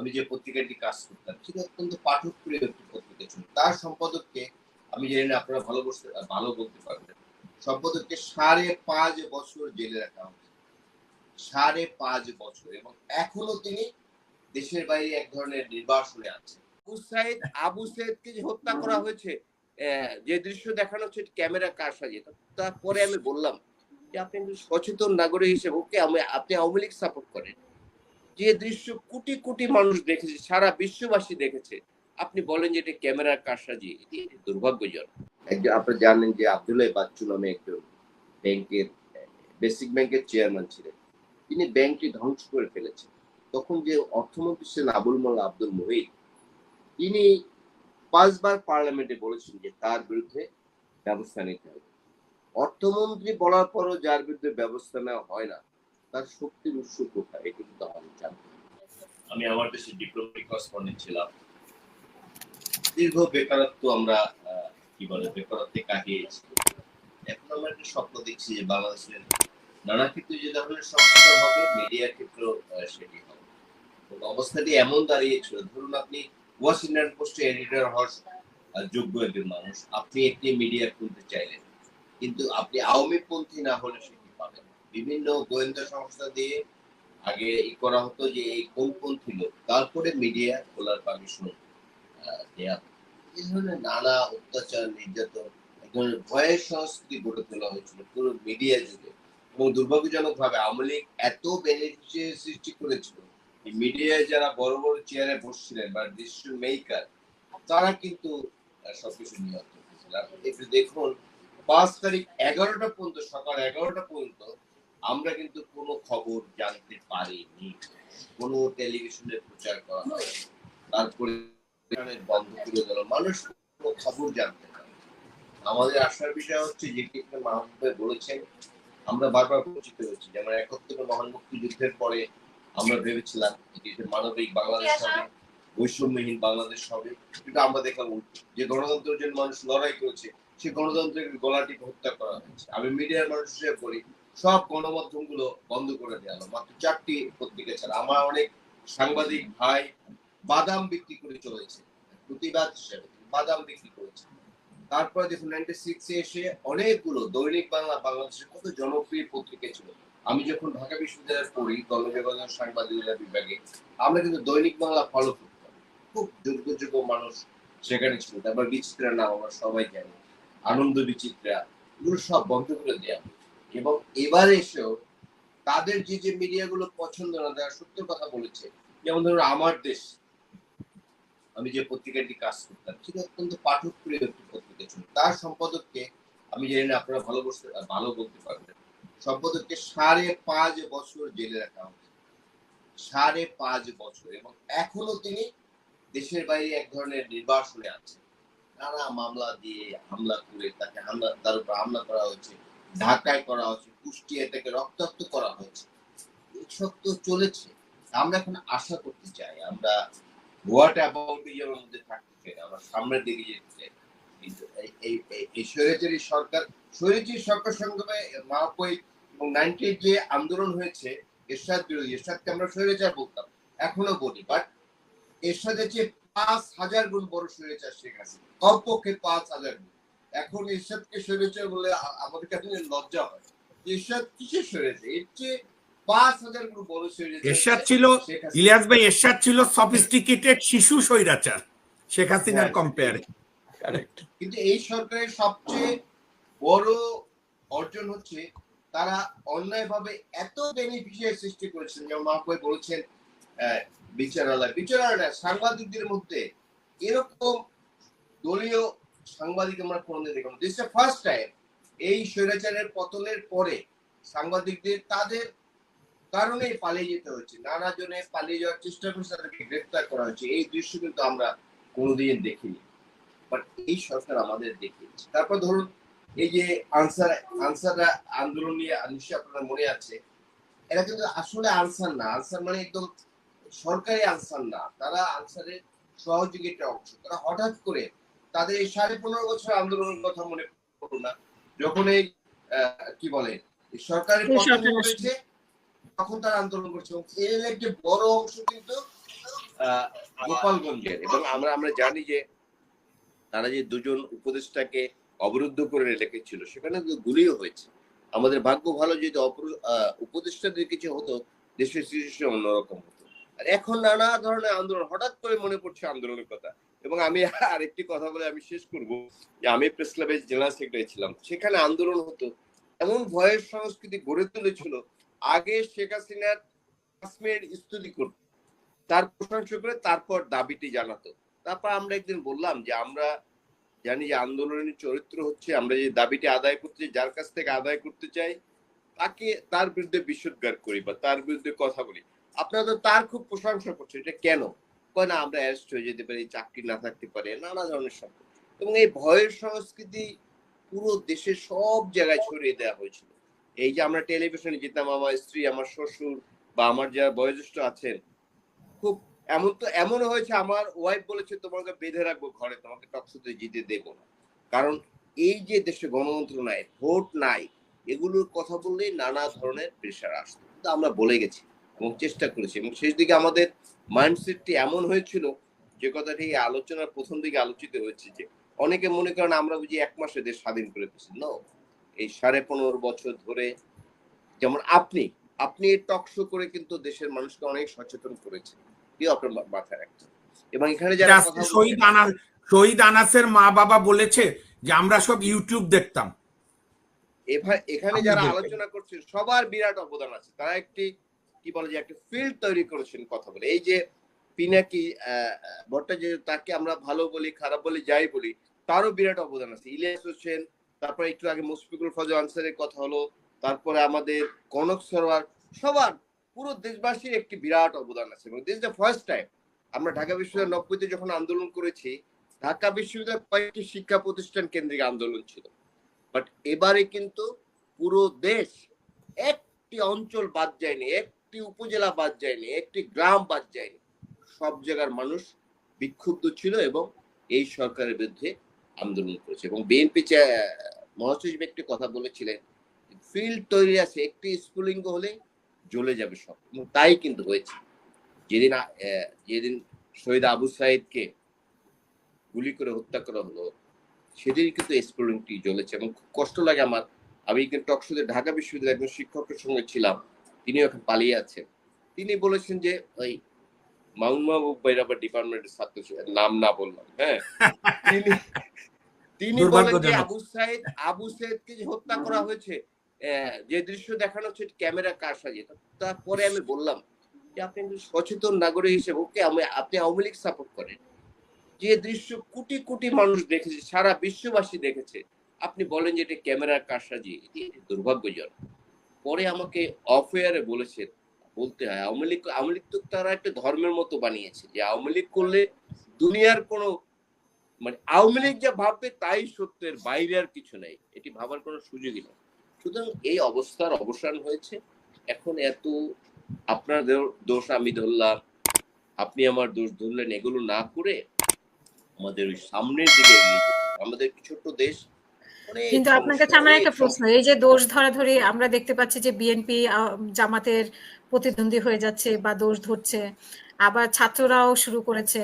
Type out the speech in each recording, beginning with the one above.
আমি যে পত্রিকাটি কাজ করতাম, সেটা অত্যন্ত পাঠক প্রিয় একটি পত্রিকা ছিল। তার সম্পাদককে আমি জানি না আপনারা ভালো বসতে ভালো বলতে পারবেন। সম্পাদককে সাড়ে পাঁচ বছর জেলে রাখা হয়েছে। সাড়ে পাঁচ বছর এবং এখনও তিনি দেশের বাইরে এক ধরনের নির্বাসনে আছেন। আবু সাইদ, আবু সাইদকে যে হত্যা করা হয়েছে যে দৃশ্য দেখানো হচ্ছে ক্যামেরা কার সাজিয়ে তারপরে আমি বললাম যে আপনি সচেতন নাগরিক হিসেবে, ওকে আমি, আপনি আওয়ামী লীগ সাপোর্ট করেন। যে দৃশ্য কোটি কোটি মানুষ দেখেছে, সারা বিশ্ববাসী দেখেছে, আপনি বলেন যে এটা ক্যামেরার কার সাজিয়ে এটি এটি দুর্ভাগ্যজনক। একজন আপনি জানেন যে আব্দুল্লাহ বাচ্চু নামে একজন ব্যাংকের, বেসিক ব্যাংকের চেয়ারম্যান ছিলেন। তিনি ব্যাংকটি ধ্বংস করে ফেলেছেন। তখন যে অর্থমন্ত্রী ছিলেন আবুল মোল্লা আব্দুল মহিদ তিনি পাঁচবার পার্লামেন্টে বলেছেন যে তার বিরুদ্ধে ব্যবস্থা নিতে হবে। অর্থমন্ত্রী বলার পরও যার বিরুদ্ধে ব্যবস্থা নেওয়া হয় না তার শক্তির উৎস কোথায়? এটা কিন্তু আমি জানতে আমি আমার দেশে ডিপ্লোমেটিক করেসপন্ডেন্ট ছিলাম। দীর্ঘ বেকারত্ব আমরা কি বলে বেকারত্বে কাটিয়েছি এখন আমরা একটা স্বপ্ন দেখছি যে বাংলাদেশের নানা ক্ষেত্রে যে ধরনের সংস্কার হবে মিডিয়ার ক্ষেত্রেও সেটি হবে। তো অবস্থাটি এমন দাঁড়িয়েছিল ধরুন আপনি ওয়াশিংটন পোস্টে এডিটর হওয়ার যোগ্য একজন মানুষ। আপনি একটি মিডিয়া খুলতে চাইলেন। কিন্তু আপনি আওয়ামী পন্থী না হলে। বিভিন্ন গোয়েন্দা সংস্থা দিয়ে আগে ই করা হতো যে এই কোন কোন ছিল। তারপরে মিডিয়া খোলার পারমিশন হতো। এই ধরনের নানা অত্যাচার, নির্যাতন এক ধরনের ভয়ের সংস্কৃতি গড়ে তোলা হয়েছিল পুরো মিডিয়া যুগে। এবং দুর্ভাগ্যজনক ভাবে আওয়ামী লীগ এত বেনিফিশিয়ারি সৃষ্টি করেছিল মিডিয়ায় যারা বড় বড় চেয়ারে বসছিলেন বা ডিসিশন মেকার তারা কিন্তু সবকিছু নিয়ন্ত্রণ করেছিল। আপনি একটু দেখুন, পাঁচ তারিখ এগারোটা পর্যন্ত, সকাল এগারোটা পর্যন্ত আমরা কিন্তু কোনো খবর জানতে পারিনি। কোনো টেলিভিশনে প্রচার করা হয় তারপরে বন্ধ করে দিল। মানুষ কোনো খবর জানতে পারে আমাদের আসার বিষয় হচ্ছে যে কিন্তু মাহমুদ বলেছেন আমরা বারবার পরিচিত হয়েছি। যেমন একাত্তর মহান মুক্তিযুদ্ধের পরে আমরা ভেবেছিলাম যে মানবিক বাংলাদেশ হবে বৈষম্যহীন বাংলাদেশ হবে। কিন্তু আমরা দেখলাম। যে গণতন্ত্রের জন্য মানুষ লড়াই করেছে সেই গণতন্ত্রের গলাটিকে হত্যা করা হয়েছে। আমি মিডিয়ার মানুষ হিসেবে বলি সব গণমাধ্যমগুলো বন্ধ করে দেওয়া হলো। মাত্র চারটি পত্রিকা ছাড়া। আমার অনেক সাংবাদিক ভাই বাদাম বিক্রি করে চলেছে। প্রতিবাদ হিসেবে বাদাম বিক্রি করেছে তারপরে দেখুন নাইনটি সিক্সে এসে অনেকগুলো দৈনিক বাংলা, বাংলাদেশের কত জনপ্রিয় পত্রিকা ছিল। আমি যখন ঢাকা বিশ্ববিদ্যালয়ে পড়ি গণযোগাযোগ সাংবাদিকতা বিভাগে, আমরা কিন্তু দৈনিক বাংলা ফলো করতাম। খুব যোগ্য যোগ্য মানুষ সেখানে ছিল। তারপর বিচিত্রা নাম আমরা সবাই জানি। আনন্দ বিচিত্রা, এগুলো সব বন্ধ করে দেওয়া। এবং এবার এসেও তাদের যে যে মিডিয়াগুলো পছন্দ না, তারা সত্য কথা বলেছে। যেমন ধরুন আমার দেশ, আমি যে পত্রিকাটি কাজ করতাম, সেটা অত্যন্ত পাঠক প্রিয় একটি পত্রিকা ছিল। তার সম্পাদককে, আমি জানি না আপনারা ভালো বসতে ভালো বলতে পারবেন। সম্পাদককে সাড়ে পাঁচ বছর জেলে রাখা হয়েছে সাড়ে পাঁচ বছর এবং এখনও তিনি দেশের বাইরে এক ধরনের নির্বাসনে আছেন। নানা মামলা দিয়ে হামলা করে তাকে হামলা, তার উপর হামলা করা হয়েছে। ঢাকায় করা হয়েছে কুষ্টিয়ায় তাকে রক্তাক্ত করা হয়েছে। এইসব তো চলেছে। আমরা এখন আশা করতে চাই, আমরা হোয়াট অ্যাবাউট ইয়ের মধ্যে থাকতে চাই, আমরা সামনের দিকে যেতে চাই। কিন্তু এই- সরকার সরকার সংগ্রামে এবং যে আন্দোলন হয়েছে, এরশাদ বিরোধী, এরশাদকে আমরা বলতাম, এখনও বলি। বাট এরশাদের চেয়ে পাঁচ হাজার গুণ বড় স্বৈরাচার শেখ হাসিনা, কমপক্ষে পাঁচ হাজার গুণ। এখন এরশাদকে স্বৈরাচার বলে আমাদের কাছে লজ্জা হয়। এরশাদ কিসের সরেছে? এর চেয়ে পাঁচ হাজার গুণ বড় স্বৈরাচার এরশাদ ছিল ইলিয়াস ভাই এরশাদ ছিল সফিস্টিকেটেড শিশু স্বৈরাচার। শেখ হাসিনার। কম্পেয়ারে কিন্তু এই সরকারের সবচেয়ে বড় অর্জন হচ্ছে তারা অন্যায়ভাবে এত বেনিফিশিয়ারি সৃষ্টি করেছেন। যেমন মাহবুব বলেছেন আহ, বিচারালয়। বিচারালয় সাংবাদিকদের মধ্যে এরকম দলীয় সাংবাদিক আমরা কোনোদিন দেখলাম দিস ফার্স্ট টাইম এই স্বৈরাচারের পতনের পরে সাংবাদিকদের তাদের কারণে পালিয়ে যেতে হয়েছে নানা জনে পালিয়ে যাওয়ার চেষ্টা করছে, তাদেরকে করা এই দৃশ্য কিন্তু আমরা কোনোদিন দেখিনি। বাট এই সরকার আমাদের দেখিয়েছে। তারপর ধরুন, এই যে আনসার আন্দোলন নিয়ে নিশ্চয়ই আপনার মনে আছে। এরা কিন্তু আসলে আনসার না। আনসার মানে একদম সরকারি আনসার না। তারা আনসারের সহযোগিতার অংশ। তারা হঠাৎ করে তাদের এই সাড়ে পনেরো বছর আন্দোলনের কথা মনে করো না। যখন এই কি বলে সরকারের পতন হয়েছে তখন তারা আন্দোলন করছে। এবং এর একটি বড় অংশ কিন্তু গোপালগঞ্জের। এবং আমরা আমরা জানি যে তারা যে দুজন উপদেষ্টাকে অবরুদ্ধ করে রেখেছিল সেখানে গুলিও হয়েছে। আমাদের ভাগ্য ভালো যদি উপদেষ্টাদের কিছু হতো দেশের সিচুয়েশন অন্যরকম হতো। আর এখন নানা ধরনের আন্দোলন হঠাৎ করে মনে পড়ছে আন্দোলনের কথা। এবং আমি আরেকটি কথা বলে আমি শেষ করব। যে আমি প্রেস ক্লাবের জেনারেল সেক্রেটারি ছিলাম। সেখানে আন্দোলন হতো। এমন ভয়ের সংস্কৃতি গড়ে তুলেছিল। আগে শেখ হাসিনার কাশ্মীর স্তুতি করত। তার প্রশংসা করে তারপর দাবিটি জানাতো। তারপর আমরা একদিন বললাম যে আমরা জানি যে আন্দোলনের চরিত্র হচ্ছে আমরা যে দাবিটি আদায় করতে চাই, যার কাছ থেকে আদায় করতে চাই তাকে তার বিরুদ্ধে বিশুদ্ধার করি বা তার বিরুদ্ধে কথা বলি। আপনারা তো তার খুব প্রশংসা করছেন। এটা কেন? কয় আমরা অ্যারেস্ট হয়ে যেতে পারি, চাকরি না থাকতে পারে, নানা ধরনের শব্দ এবং এই ভয়ের সংস্কৃতি পুরো দেশের সব জায়গায় ছড়িয়ে দেওয়া হয়েছিল। এই যে আমরা টেলিভিশনে যেতাম, আমার স্ত্রী, আমার শ্বশুর বা আমার যারা বয়োজ্যেষ্ঠ আছেন, খুব এমন তো এমন হয়েছে, আমার ওয়াইফ বলেছে, তোমাকে বেঁধে রাখব ঘরে, তোমাকে টকশোতে জিতে দেব না। কারণ এই যে দেশে গণতন্ত্র নাই ভোট নাই, এগুলোর কথা বললেই নানা ধরনের প্রেশার আসতো। কিন্তু আমরা বলে গেছি এবং চেষ্টা করেছি এবং শেষ দিকে আমাদের মাইন্ডসেটটি এমন হয়েছিল যে কথাটি আলোচনার প্রথম দিকে আলোচিত হয়েছে যে অনেকে মনে করেন আমরা বুঝি এক মাসে দেশ স্বাধীন করে দিচ্ছি ন এই সাড়ে পনেরো বছর ধরে যেমন আপনি আপনি টক শো করে কিন্তু দেশের মানুষকে অনেক সচেতন করেছেন। কি আপনার মাথায় রাখছেন। এবং এখানে যারা শহীদ আনাস শহীদ আনাসের মা বাবা বলেছে যে আমরা সব ইউটিউব দেখতাম। এখানে যারা আলোচনা করছেন সবার বিরাট অবদান আছে। তারা একটি কি বলে যে একটা ফিল্ড তৈরি করেছেন কথা বলে। এই যে পিনাকি ভট্টাচার্য তাকে আমরা ভালো বলি, খারাপ বলি, যাই বলি, তারও বিরাট অবদান আছে। ইলিয়াস হোসেন, তারপরে একটু আগে মুশফিকুল ফজল আনসারের কথা হলো, তারপরে আমাদের কনক সরোয়ার, সবার, পুরো দেশবাসীর একটি বিরাট অবদান আছে। এবং দিস দ্য ফার্স্ট টাইম আমরা ঢাকা বিশ্ববিদ্যালয় নব্বইতে যখন আন্দোলন করেছি, ঢাকা বিশ্ববিদ্যালয় কয়েকটি শিক্ষা প্রতিষ্ঠান কেন্দ্রিক আন্দোলন ছিল। বাট এবারে কিন্তু পুরো দেশ একটি অঞ্চল বাদ যায়নি একটি উপজেলা বাদ যায়নি, একটি গ্রাম বাদ যায়নি। সব জায়গার মানুষ বিক্ষুব্ধ ছিল এবং এই সরকারের বিরুদ্ধে আন্দোলন করেছে এবং বিএনপি মহাসচিব একটি কথা বলেছিলেন ফিল্ড তৈরি আছে, একটি স্ফুলিঙ্গ হলে জ্বলে যাবে সব। এবং তাই কিন্তু হয়েছে। যেদিন যেদিন শহীদ আবু সাইদকে গুলি করে হত্যা করা হলো সেদিন কিন্তু স্ফুলিংটি জ্বলেছে এবং খুব কষ্ট লাগে আমার। আমি কিন্তু টকশোতে ঢাকা বিশ্ববিদ্যালয়ের একজন শিক্ষকের সঙ্গে ছিলাম। তিনি এখন পালিয়ে আছেন। তিনি বলেছেন যে ওই মাউন্ট মাহবুব বাইরাবার ডিপার্টমেন্টের ছাত্র নাম না বললাম হ্যাঁ? তিনি তিনি বলেন যে আবু সাইদ আবু সাইদকে যে হত্যা করা হয়েছে যে দৃশ্য দেখানো হচ্ছে ক্যামেরা কার সাজিয়ে তারপরে আমি বললাম যে আপনি সচেতন নাগরিক হিসেবে ওকে আমি আপনি আওয়ামী লীগ সাপোর্ট করেন। যে দৃশ্য কোটি কোটি মানুষ দেখেছে সারা বিশ্ববাসী দেখেছে আপনি বলেন যে এটা ক্যামেরার কারসাজি এটি দুর্ভাগ্যজনক। পরে আমাকে অফ বলেছে বলতে হয়, আওয়ামী লীগ আওয়ামী লীগ তো তারা একটা ধর্মের মতো বানিয়েছে যে আওয়ামী লীগ করলে দুনিয়ার কোনো মানে আওয়ামী লীগ যা ভাববে তাই সত্যের বাইরে আর কিছু নেই, এটি ভাবার কোনো সুযোগই নেই। সুতরাং এই অবস্থার অবসান হয়েছে। এখন এত আপনার দোষ আমি ধরলাম, আপনি আমার দোষ ধরলেন, এগুলো না করে আমাদের ওই সামনের দিকে আমাদের ছোট্ট দেশ কিন্তু আপনার কাছে আমার একটা প্রশ্ন এই যে দোষ ধরাধরি আমরা দেখতে পাচ্ছি যে বিএনপি জামাতের প্রতিদ্বন্দ্বী হয়ে যাচ্ছে বা দোষ ধরছে আবার ছাত্ররাও শুরু করেছে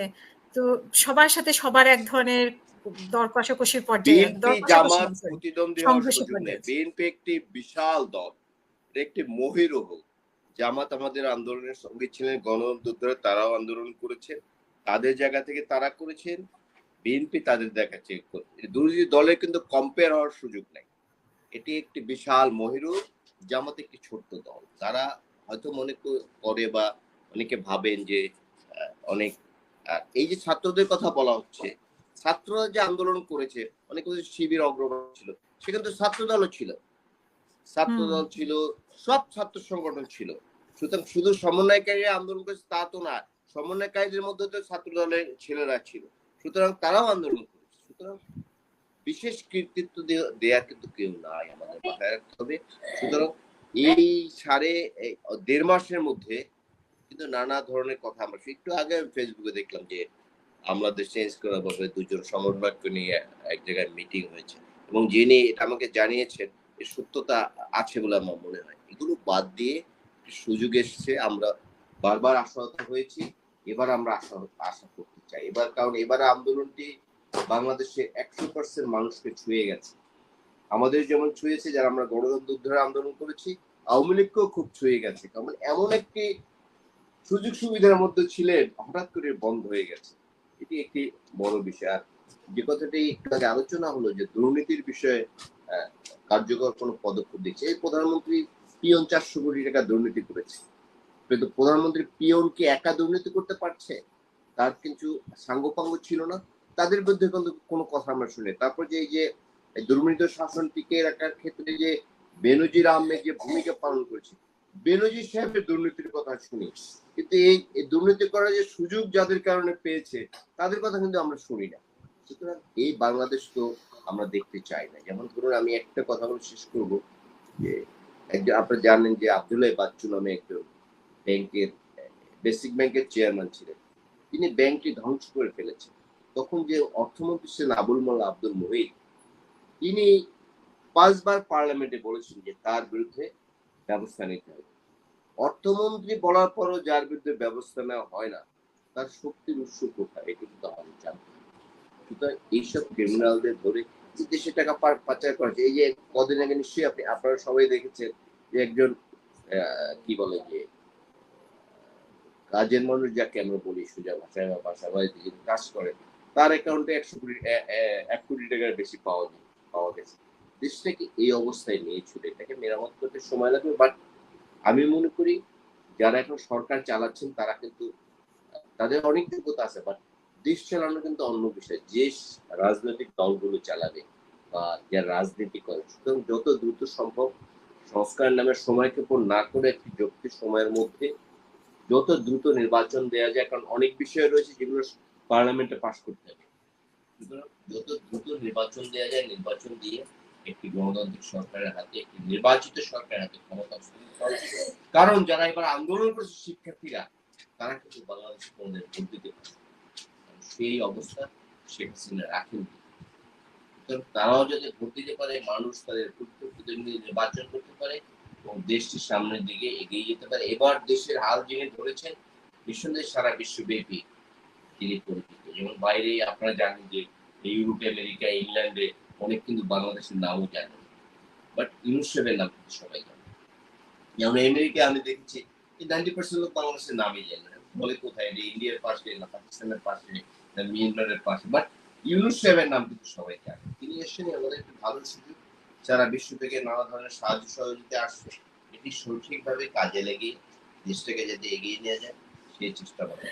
তো সবার সাথে সবার এক ধরনের দর কষাকষির পর্যায়ে বিএনপি জামাত প্রতিদ্বন্দ্বী একটি বিশাল দল একটি মহিরহ। জামাত আমাদের আন্দোলনের সঙ্গে ছিলেন গণতন্ত্র তারাও আন্দোলন করেছেন তাদের জায়গা থেকে তারা করেছেন বিএনপি তাদের দেখা চেক করে দুটি দলের কিন্তু কম্পেয়ার হওয়ার সুযোগ নাই। এটি একটি বিশাল মহিরু জামাত একটি ছোট্ট দল। তারা হয়তো মনে করে বা অনেকে ভাবেন যে অনেক এই যে ছাত্রদের কথা বলা হচ্ছে ছাত্ররা যে আন্দোলন করেছে অনেক শিবির অগ্রগণ ছিল সেখানে তো ছাত্র দলও ছিল। ছাত্র দল ছিল সব ছাত্র সংগঠন ছিল। সুতরাং শুধু সমন্বয়কারীরা আন্দোলন করেছে তা তো না সমন্বয়কারীদের মধ্যে তো ছাত্র দলের ছেলেরা ছিল। সুতরাং তারাও আন্দোলন করেছে। সুতরাং বিশেষ কৃতিত্ব দে- দেয়ার কিন্তু কেউ নাই আমাদের মাথায় রাখতে হবে। সুতরাং এই সাড়ে দেড় মাসের মধ্যে কিন্তু নানা ধরনের কথা আমরা, একটু আগে আমি ফেসবুকে দেখলাম যে আমাদের চেঞ্জ করা হবে দুজন সমন্বয়ক নিয়ে এক জায়গায় মিটিং হয়েছে। এবং যিনি এটা আমাকে জানিয়েছেন এর সত্যতা আছে বলে আমার মনে হয়। এগুলো বাদ দিয়ে সুযোগ এসেছে, আমরা বারবার আশাহত হয়েছি, এবার আমরা আশা আশা করতে চাই এবার কারণ এবার আন্দোলনটি বাংলাদেশে একশো পার্সেন্ট মানুষকে ছুঁয়ে গেছে। আমাদের যেমন ছুঁয়েছে যারা আমরা গণতন্ত্র উদ্ধারে আন্দোলন করেছি, আওয়ামী লীগকেও খুব ছুঁয়ে গেছে। কারণ এমন একটি সুযোগ সুবিধার মধ্যে ছিলেন, হঠাৎ করে বন্ধ হয়ে গেছে। এটি একটি বড় বিষয়। আর যে কথাটি আলোচনা হলো যে দুর্নীতির বিষয়ে কার্যকর কোনো পদক্ষেপ দিচ্ছে এই প্রধানমন্ত্রী পিয়ন চারশো কোটি টাকা দুর্নীতি করেছে। কিন্তু প্রধানমন্ত্রী পিয়ন কি একা দুর্নীতি করতে পারছে? তার কিছু সাঙ্গপাঙ্গ ছিল না। তাদের বিরুদ্ধে কিন্তু কোনো কথা আমরা শুনি তারপর যে এই যে দুর্নীত শাসন টিকে রাখার ক্ষেত্রে যে বেনজির আহমেদ যে ভূমিকা পালন করেছে, বেনজির সাহেবের দুর্নীতির কথা শুনি। কিন্তু এই দুর্নীতি করার যে সুযোগ যাদের কারণে পেয়েছে, তাদের কথা কিন্তু আমরা শুনি না। সুতরাং এই বাংলাদেশ তো আমরা দেখতে চাই না। যেমন ধরুন আমি একটা কথা বলে শেষ করব যে, একজন আপনারা জানেন যে আব্দুল্লাহ বাচ্চু নামে একজন ব্যাংকের, বেসিক ব্যাংকের চেয়ারম্যান ছিলেন। তিনি ব্যাংকটি ধ্বংস করে ফেলেছেন। তখন যে অর্থমন্ত্রী ছিলেন আবুল মোল্লা আব্দুল মহিদ তিনি পাঁচবার পার্লামেন্টে বলেছেন যে তার বিরুদ্ধে ব্যবস্থা নিতে হবে। অর্থমন্ত্রী বলার পরও যার বিরুদ্ধে ব্যবস্থা নেওয়া হয় না, তার শক্তির উৎস কোথায়, এটি কিন্তু আমাদের জানতে সুতরাং এইসব ক্রিমিনালদের ধরে দেশে টাকা পাচার করেছে এই যে কদিন আগে নিশ্চয়ই আপনি, আপনারা সবাই দেখেছেন যে একজন কি বলে যে কাজের মানুষ যাকে আমরা বলি, সোজা ভাষায় বা বাসা বাড়িতে যিনি কাজ করে, তার অ্যাকাউন্টে একশো কোটি এক কোটি টাকার বেশি পাওয়া পাওয়া গেছে। দেশটাকে এই অবস্থায় নিয়েছিল এটাকে মেরামত করতে সময় লাগবে? বাট আমি মনে করি, যারা এখন সরকার চালাচ্ছেন, তারা কিন্তু, তাদের অনেক যোগ্যতা আছে বাট দেশ চালানো কিন্তু অন্য বিষয়। যে রাজনৈতিক দলগুলো চালাবে বা যারা রাজনীতি করে, সুতরাং যত দ্রুত সম্ভব সংস্কার নামে সময়ক্ষেপণ না করে একটি যুক্তি সময়ের মধ্যে যত দ্রুত নির্বাচন দেওয়া যায়, কারণ অনেক বিষয় রয়েছে যেগুলো পার্লামেন্টে পাশ করতে হবে। সুতরাং যত দ্রুত নির্বাচন দেওয়া যায়, নির্বাচন দিয়ে একটি গণতান্ত্রিক সরকারের হাতে, একটি নির্বাচিত সরকারের হাতে ক্ষমতা। কারণ যারা এবার আন্দোলন করছে, শিক্ষার্থীরা, তারা কিন্তু বাংলাদেশে কোনোদিন ভোট দিতে পারে সেই অবস্থা শেখ হাসিনা রাখেন তারাও যাতে ভোট দিতে পারে, মানুষ তাদের প্রতিনিধি নির্বাচন করতে পারে দেশটি সামনের দিকে এগিয়ে যেতে পারে। এবার দেশের হাল যিনি ধরেছেন নিঃসন্দেহে সারা বিশ্বব্যাপী তিনি পরিচিত। যেমন বাইরে আপনারা জানেন যে ইউরোপে, আমেরিকা, ইংল্যান্ডে অনেক কিন্তু বাংলাদেশের নামও জানেন। বাট ইউনুসেফের নাম কিন্তু সবাই জানে। যেমন আমেরিকা আমি দেখেছি নাইনটি পার্সেন্ট লোক বাংলাদেশের নামই জানে বলে কোথায়? যে ইন্ডিয়ার পাশে না, পাকিস্তানের পাশে না, মিয়ানমারের পাশে। বাট ইউনুস সাহেবের নাম কিন্তু সবাই জানে। তিনি এসেছেন আমাদের একটি ভালো সুযোগ। সারা বিশ্ব থেকে নানা ধরনের সাহায্য সহযোগিতা আসছে এটি সঠিকভাবে কাজে লেগে দেশটাকে যাতে এগিয়ে নিয়ে যায় সেই চেষ্টা করা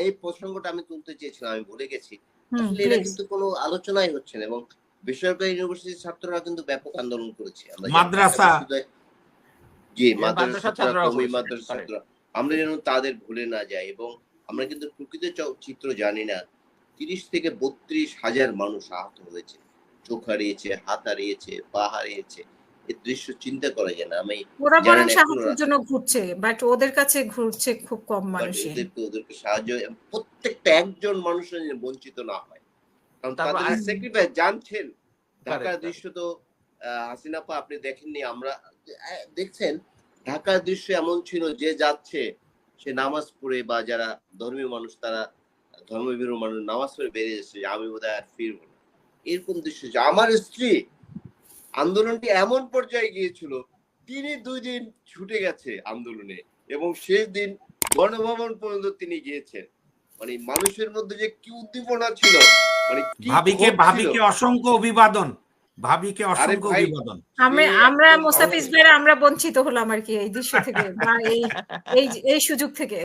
এই প্রসঙ্গটা আমি তুলতে চেয়েছিলাম আমি ভুলে গেছি। আসলে এটা কিন্তু কোনো আলোচনাই হচ্ছে না এবং বেসরকারি ইউনিভার্সিটির ছাত্ররা কিন্তু ব্যাপক আন্দোলন করেছে। আমরা মাদ্রাসা। জি মাদ্রাসা মাদ্রাসার ছাত্ররা কমি মাদ্রাসা ছাত্ররা। আমরা যেন তাদের ভুলে না যাই এবং আমরা কিন্তু প্রকৃত চ- চিত্র জানি না তিরিশ থেকে বত্রিশ হাজার মানুষ আহত হয়েছে। চোখ হারিয়েছে হাত হারিয়েছে পা হারিয়েছে এই দৃশ্য চিন্তা করা যায় না আমি ওরা বরং সাহায্যের জন্য ঘুরছে বাট ওদের কাছে ঘুরছে খুব কম but মানুষই। ওদেরকে ওদেরকে সাহায্য প্রত্যেকটা একজন মানুষের যেন বঞ্চিত না হয়। কারণ তাদের স্যাক্রিফাইস জানছেন ঢাকার দৃশ্য তো আহ, হাসিনাপা আপনি দেখেননি আমরা দেখছেন ঢাকার দৃশ্য এমন ছিল যে যাচ্ছে সে নামাজ পড়ে বা যারা ধর্মীয় মানুষ তারা ধর্মভীরু মানুষ নামাজ পড়ে বেরিয়ে যাচ্ছে যে আমি বোধহয় আর ফিরবো এরকম দৃশ্য যে আমার স্ত্রী আন্দোলনটি এমন পর্যায়ে গিয়েছিল তিনি দুই দিন ছুটে গেছে আন্দোলনে এবং শেষ দিন গণভবন পর্যন্ত তিনি গিয়েছেন মানে মানুষের মধ্যে যে কি উদ্দীপনা ছিল মানে কি ভাবিকে। ভাবিকে অসংখ্য অভিবাদন ভাবিকে অসংখ্য অভিবাদন আমি সে আমরা মোস্তাফিজ। ভাইরা আমরা বঞ্চিত হলাম আর কি এই দৃশ্য থেকে এই এই সুযোগ থেকে